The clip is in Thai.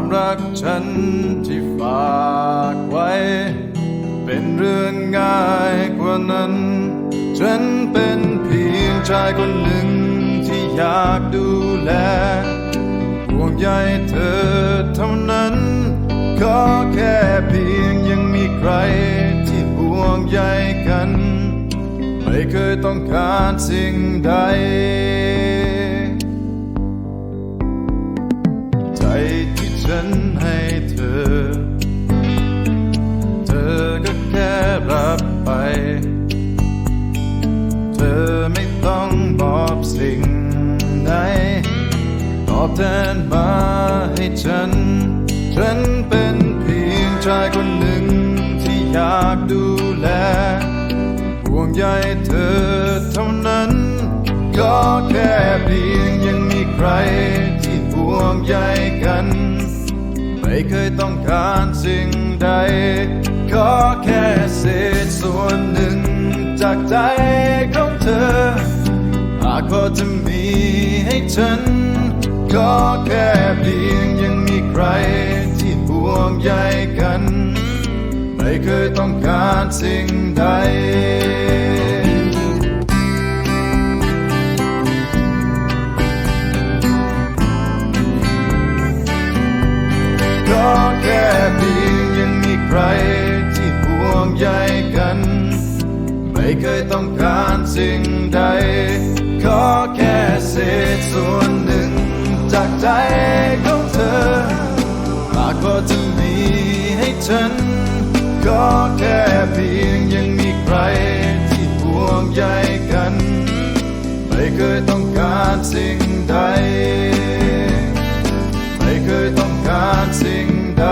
ความรักฉันที่ฝากไว้ เป็นเรื่องง่ายกว่านั้น ฉันเป็นเพียงชายคนหนึ่งที่อยากดูแลห่วงใยเธอเท่านั้นก็แค่เพียงยังมีใครที่ห่วงใยกัน ไม่เคยต้องการสิ่งใด เธอไม่ต้องบอกสิ่งไหนตอบแทนมาให้ฉัน ฉันเป็นเพียงชายคนหนึ่งที่อยากดูแลห่วงใยเธอเท่านั้น ก็แค่เพียงยังมีใครที่ห่วงใยกัน ไม่เคยต้องการสิ่งใด ขอแค่ ใจของเธอ หากพอจะมีให้ฉัน ก็แค่เพียงยังมีใครที่ห่วงใยกัน ไม่เคยต้องการสิ่งใด ต้องการสิ่งใด ขอแค่เศษส่วนหนึ่ง จากใจของเธอหากพอจะมีให้ฉัน ก็แค่เพียงยังมีใครที่ห่วงใยกัน ไม่เคยต้องการสิ่งใด ไม่เคยต้องการสิ่งใด